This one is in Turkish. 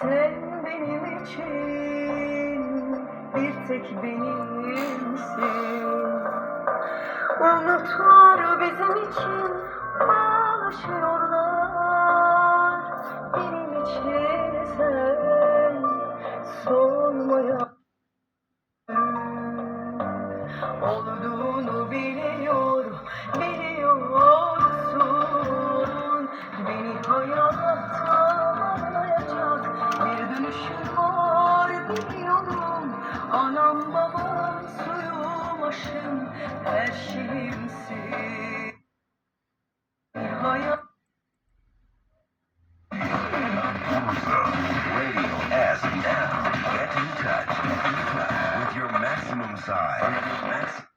Sen benim için bir tek benimsin. Unutur bizim için ağlaşıyorlar. Benim için sen solmaya olduğunu biliyor, biliyorsun. Beni anlayacak dönüşüm var biliyorum. Anam babam suyum aşım her şeyimsin. Hayat. Get in touch. With your maximum. Max-